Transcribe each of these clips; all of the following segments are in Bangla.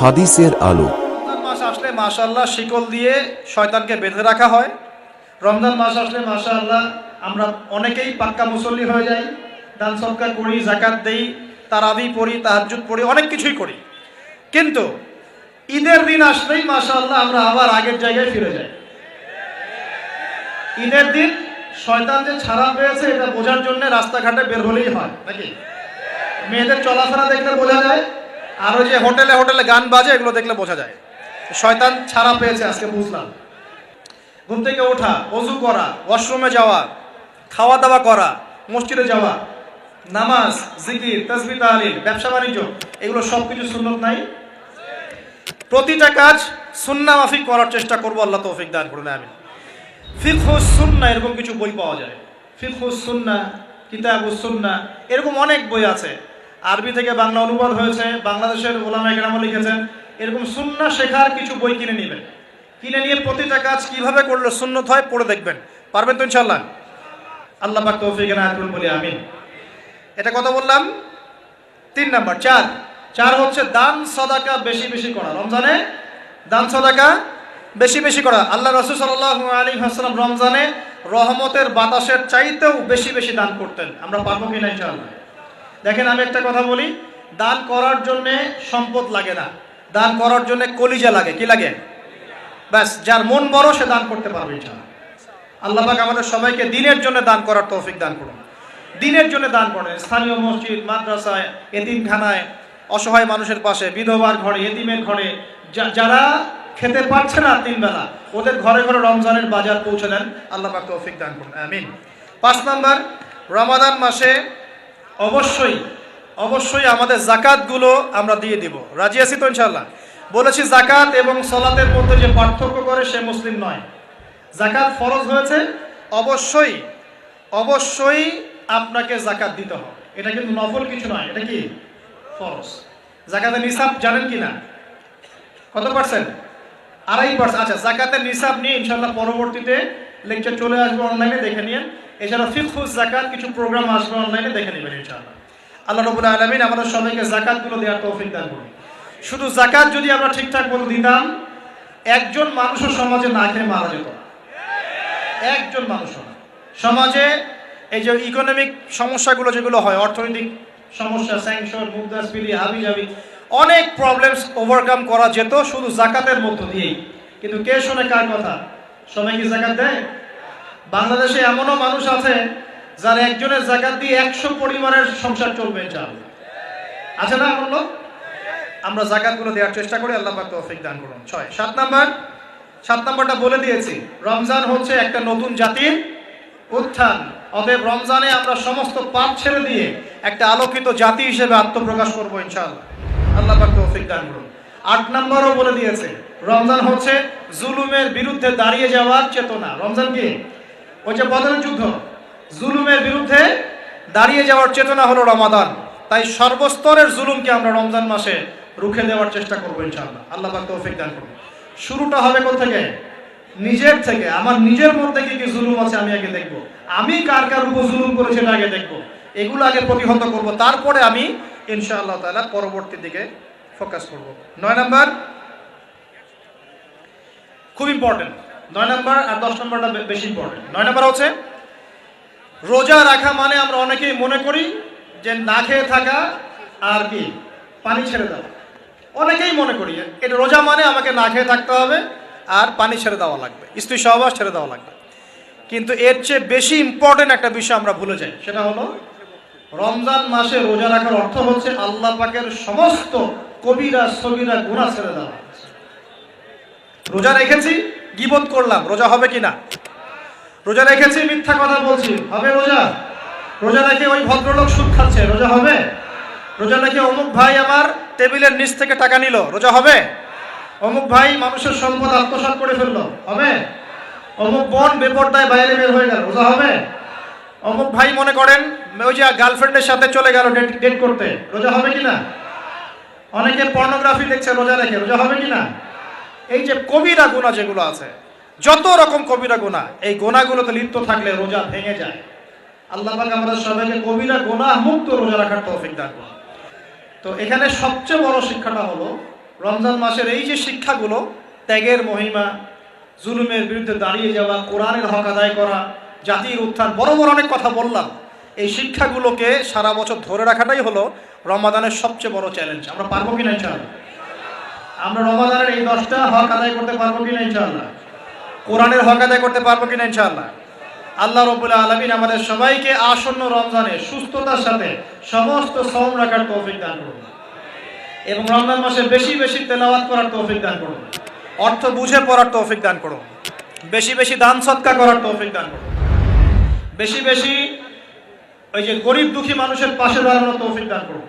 হাদিসের আলো। মাস আসলে মাশাল্লাহ শিকল দিয়ে শয়তানকে বেঁধে রাখা হয়। রমজান মাস আসলে মাশাল্লাহ আমরা অনেকেই পাক্কা মুসল্লি হয়ে যাই, দান সৎকার করি জাকাত দেই, তারাবি পড়ি, তাহাজ্জুদ পড়ি, অনেক কিছুই করি। কিন্তু ঈদের দিন আসলেই মাশাল্লাহ আমরা আবার আগের জায়গায় ফিরে যাই। ঈদের দিন শয়তান যে ছাড়া পেয়েছে এটা বোঝার জন্য রাস্তাঘাটে বের হলেই হয়, নাকি? মেয়েদের চলাফেরা দেখলে বোঝা যায় আর ওই যে হোটেলে হোটেলে গান বাজে, এগুলো দেখলে বোঝা যায়। শয়তান ছাড়া পেয়েছে আজকে, বুঝলাম। ঘুম থেকে ওঠা, অজু করা, ওয়াশরুমে যাওয়া খাওয়া দাওয়া করা, মসজিদে যাওয়া, নামাজ, জিকির, তসবি তালিল ব্যবসা, বাণিজ্য, এগুলো সব কিছু সুন্নত নাই? প্রতিটা কাজ সুন্না মাফিক করার চেষ্টা করব, আল্লাহ তৌফিক দান করুন আমি ফিকহুস সুন্না, এরকম কিছু বই পাওয়া যায়। ফিকহুস সুন্না কিতাবুস সুন্না, এরকম অনেক বই আছে। আরবি থেকে বাংলা অনুবাদ হয়েছে, বাংলাদেশের ওলামা একরামও লিখেছেন, এরকম সুন্না শেখার কিছু বই কিনে নেবেন। কিনে নিয়ে প্রতিটা কাজ কীভাবে করলে সুন্নত হয় পড়ে দেখবেন। পারবেন তো ইনশাল্লাহ আল্লাহ পাক তৌফিক না করুন, বলি আমিন। এটা কথা বললাম? তিন নাম্বার, চার। চার হচ্ছে দান সদাকা বেশি বেশি করা। রমজানে দান সদাকা বেশি বেশি করা। আল্লাহ রসুল সাল্লাহ আলী হাসলাম রমজানে রহমতের বাতাসের চাইতেও বেশি বেশি দান করতেন। আমরা পারব কিনা ইনশাআল্লাহ? দেখেন আমি একটা কথা বলি, দান করার জন্যে সম্পদ লাগে না, দান করার জন্য কলিজা লাগে, কি লাগে? ব্যাস, যার মন বড় সে দান করতে পারবে ইনশাআল্লাহ। আল্লাহ পাক আমাদের সবাইকে দিনের জন্য দান করার তৌফিক দান করুন। দিনের জন্য দান করেন। স্থানীয় মসজিদ, মাদ্রাসায়, এতিমখানায়, অসহায় মানুষের পাশে, বিধবার ঘরে, এতিমের ঘরে যারা খেতে পারছে না তিনবেলা ওদের ঘরে ঘরে রমজানের বাজার পৌঁছে দেন। আল্লাহ পাক তৌফিক দান করুন। আমিন। পাঁচ নাম্বার, রমাদান মাসে অবশ্যই অবশ্যই আমাদের জাকাতগুলো আমরা দিয়ে দিব। রাজি আছি তো ইনশাল্লাহ বলেছি জাকাত এবং সলাতের মধ্যে যে পার্থক্য করে সে মুসলিম নয়। জাকাত ফরজ হয়েছে, অবশ্যই অবশ্যই আপনাকে জাকাত দিতে হবে। এটা কিন্তু নফল কিছু নয়, এটা কি? ফরজ। জাকাতের নিসাব জানেন কি না কত পার্সেন্ট? আড়াই পার্সেন্ট। আচ্ছা জাকাতের নিসাব নিয়ে ইনশাল্লাহ পরবর্তীতে লেকচার চলে আসবে অনলাইনে, দেখে নিন এছাড়া ফিফুজ জাকাত কিছু প্রোগ্রাম আসবে অনলাইনে দেখে নেবেন ইনশাল্লাহ আল্লাহ রবুল আলমিন আমাদের সবাইকে জাকাতগুলো দেওয়ার তৌফিক দান করুন। শুধু জাকাত যদি আমরা ঠিকঠাক মতো দিতাম, একজন মানুষও সমাজে না খেয়ে মারা যেত। একজন মানুষও না। সমাজে এই যে ইকোনমিক সমস্যাগুলো যেগুলো হয়, অর্থনৈতিক সমস্যা স্যাংশন মুদ্রাস্ফীতি হাবি জাবি অনেক প্রবলেমস ওভারকাম করা যেত শুধু জাকাতের মধ্য দিয়েই। কিন্তু কে শোনে কার কথা? সবাই কি জাকাত দেয়? বাংলাদেশে এমনও মানুষ আছে যার একজনের জাকাত দিয়ে একশো পরিবারের সংসার চলবে চাল আছে না এমন লোক? আমরা জাকাতগুলো দেওয়ার চেষ্টা করি, আল্লাহ পাক তৌফিক দান করুন। ছয়, সাত নাম্বার, সাত নাম্বারটা বলে দিয়েছি, রমজান হচ্ছে একটা নতুন জাতির উত্থান। অতএব রমজানে আমরা সমস্ত পাপ ছেড়ে দিয়ে একটা আলোকিত জাতি হিসেবে আত্মপ্রকাশ করব, ইনশাআল্লাহ। আল্লাহ পাক তৌফিক দান করুন। আট নাম্বারও বলে দিয়েছে, রমজান হচ্ছে জুলুমের বিরুদ্ধে দাঁড়িয়ে যাওয়ার চেতনা। রমজান কি? ওই যে যুদ্ধ। জুলুমের বিরুদ্ধে দাঁড়িয়ে যাওয়ার চেতনা হলো রমাদান। তাই সর্বস্তরের জুলুমকে আমরা রমজান মাসে রুখে দেওয়ার চেষ্টা করব ইনশাআল্লাহ। আল্লাহ পাক তৌফিক দান করুন। শুরুটা হবে কোথা থেকে? নিজের থেকে। আমার নিজের মধ্যে কি কি জুলুম আছে আমি আগে দেখব। আমি কার কার উপর জুলুম করেছি এটা আগে দেখব। এগুলো আগে প্রতিহত করব। তারপরে আমি ইনশাআল্লাহ তাআলা পরবর্তী দিকে ফোকাস করব। নয় নাম্বার? খুব ইম্পর্টেন্ট নয় নাম্বার আর দশ নাম্বারটা বেশি ইম্পর্টেন্ট নয় নাম্বার হচ্ছে, রোজা রাখা মানে আমরা অনেকেই মনে করি যে না খেয়ে থাকা আর কি, পানি ছেড়ে দেওয়া। অনেকেই মনে করি এটা রোজা মানে আমাকে না খেয়ে থাকতে হবে আর পানি ছেড়ে দেওয়া লাগবে, স্ত্রী সহবাস ছেড়ে দেওয়া লাগবে। কিন্তু এর চেয়ে বেশি ইম্পর্টেন্ট একটা বিষয় আমরা ভুলে যাই, সেটা হলো, রমজান মাসে রোজা রাখার অর্থ হচ্ছে আল্লাহ পাকের সমস্ত কবিরা সবিরা গুণা ছেড়ে দেওয়া। রোজা রেখেছি গিবত করলাম, রোজা হবে কি না রোজা রেখেছি, মিথ্যা কথা বলছি। হবে রোজা? রোজা রেখে ওই ভদ্রলোক সুদ খাচ্ছে, রোজা হবে? রোজা রেখে অমুক ভাই আমার টেবিলের নিচ থেকে টাকা নিল, রোজা হবে? অমুক ভাই মানুষের সম্পদ আত্মসাৎ করে ফেলল, হবে? অমুক বোন বেপরদায় বাইরে বের হয়ে গেল, রোজা হবে? অমুক ভাই মনে করেন, ওই যে গার্লফ্রেন্ডের সাথে চলে গেল ডেট ডেট করতে, রোজা হবে কি না অনেকে পর্নোগ্রাফি দেখছে, রোজা রেখে, রোজা হবে কি না এই যে কবিরা গুণা যেগুলো আছে, যত রকম কবিরা গুণা, এই গোনাগুলোতে লিপ্ত থাকলে রোজা ভেঙে যায়। আল্লাহ আমাদের সবাইকে কবিরা গোনা মুক্ত রোজা রাখার তৌফিক দান তো এখানে সবচেয়ে বড় শিক্ষাটা হলো, রমজান মাসের এই যে শিক্ষাগুলো, ত্যাগের মহিমা, জুলুমের বিরুদ্ধে দাঁড়িয়ে যাওয়া, কোরআনের হক আদায় করা, জাতির উত্থান, বড় বড় অনেক কথা বললাম। এই শিক্ষাগুলোকে সারা বছর ধরে রাখাটাই হলো রমাদানের সবচেয়ে বড় চ্যালেঞ্জ আমরা পারব কিনা ইনশাআল্লাহ? আমরা রমাদানের এই দশটা হক আদায় করতে পারব কিনা ইনশাআল্লাহ? কোরআনের হক আদায় করতে পারব কিনা ইনশাআল্লাহ? আল্লাহ রবুল্লা আলমিন আমাদের সবাইকে আসন্ন রমজানে সুস্থতার সাথে সমস্ত শ্রম রাখার তৌফিক দান করুন। এবং রমজান মাসে বেশি বেশি তেলাওয়াত করার তৌফিক দান করুন। অর্থ বুঝে পড়ার তৌফিক দান করুন। বেশি বেশি দান সৎকা করার তৌফিক দান করুন। বেশি বেশি ওই যে গরিব দুঃখী মানুষের পাশে দাঁড়ানোর তৌফিক দান করুন।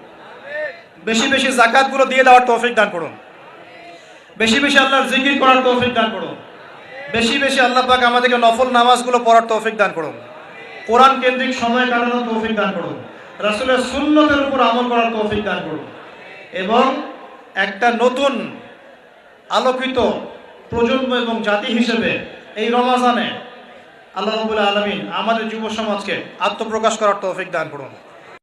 বেশি বেশি জাকাতগুলো দিয়ে দেওয়ার তৌফিক দান করুন। বেশি বেশি আল্লাহর জিকির করার তৌফিক দান করুন। বেশি বেশি আল্লাহ পাক আমাদেরকে নফল নামাজগুলো পড়ার তৌফিক দান করুন। কোরআন কেন্দ্রিক সময় কাটানোর তৌফিক দান করুন। রাসূলের সুন্নতের উপর আমল করার তৌফিক দান করুন। এবং একটা নতুন আলোকিত প্রজন্ম এবং জাতি হিসেবে এই রমাজানে আল্লাহ রবুল্লা আলমিন আমাদের যুব সমাজকে আত্মপ্রকাশ করার তৌফিক দান করুন।